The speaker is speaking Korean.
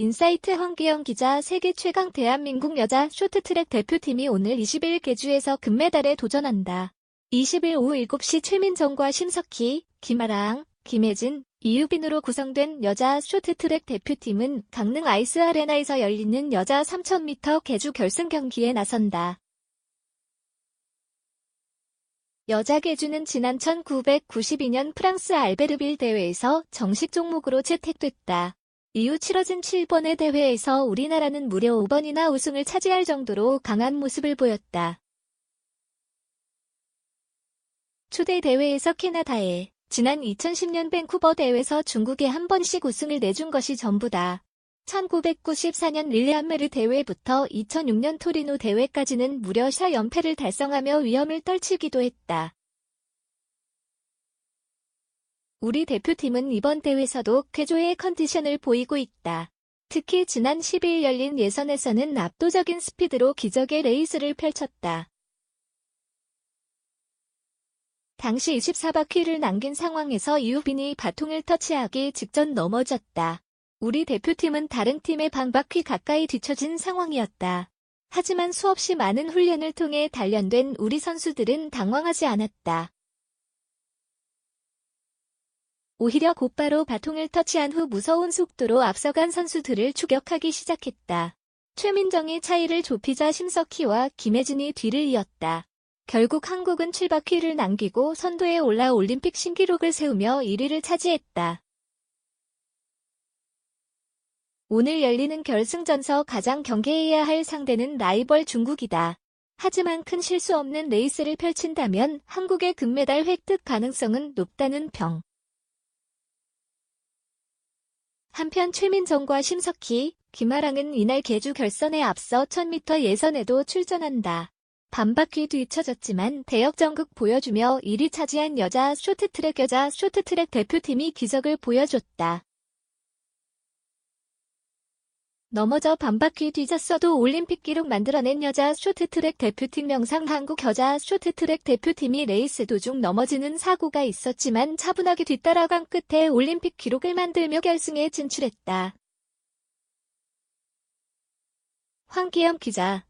인사이트 황기영 기자 세계 최강 대한민국 여자 쇼트트랙 대표팀이 오늘 20일 개주에서 금메달에 도전한다. 20일 오후 7시 최민정과 심석희, 김아랑, 김혜진, 이유빈으로 구성된 여자 쇼트트랙 대표팀은 강릉 아이스 아레나에서 열리는 여자 3000m 개주 결승 경기에 나선다. 여자 개주는 지난 1992년 프랑스 알베르빌 대회에서 정식 종목으로 채택됐다. 이후 치러진 7번의 대회에서 우리나라는 무려 5번이나 우승을 차지할 정도로 강한 모습을 보였다. 초대 대회에서 캐나다에, 지난 2010년 밴쿠버 대회에서 중국에 한 번씩 우승을 내준 것이 전부다. 1994년 릴레안메르 대회부터 2006년 토리노 대회까지는 무려 4연패를 달성하며 위험을 떨치기도 했다. 우리 대표팀은 이번 대회에서도 쾌조의 컨디션을 보이고 있다. 특히 지난 12일 열린 예선에서는 압도적인 스피드로 기적의 레이스를 펼쳤다. 당시 24바퀴를 남긴 상황에서 유빈이 바통을 터치하기 직전 넘어졌다. 우리 대표팀은 다른 팀의 반바퀴 가까이 뒤처진 상황이었다. 하지만 수없이 많은 훈련을 통해 단련된 우리 선수들은 당황하지 않았다. 오히려 곧바로 바통을 터치한 후 무서운 속도로 앞서간 선수들을 추격하기 시작했다. 최민정이 차이를 좁히자 심석희와 김혜진이 뒤를 이었다. 결국 한국은 7바퀴를 남기고 선두에 올라 올림픽 신기록을 세우며 1위를 차지했다. 오늘 열리는 결승전서 가장 경계해야 할 상대는 라이벌 중국이다. 하지만 큰 실수 없는 레이스를 펼친다면 한국의 금메달 획득 가능성은 높다는 평. 한편 최민정과 심석희, 김아랑은 이날 개주 결선에 앞서 1000m 예선에도 출전한다. 반바퀴 뒤처졌지만 대역 전극 보여주며 1위 차지한 여자 쇼트트랙 여자 쇼트트랙 대표팀이 기적을 보여줬다. 넘어져 반바퀴 뒤졌어도 올림픽 기록 만들어낸 여자 쇼트트랙 대표팀 명상 한국 여자 쇼트트랙 대표팀이 레이스 도중 넘어지는 사고가 있었지만 차분하게 뒤따라간 끝에 올림픽 기록을 만들며 결승에 진출했다. 황기영 기자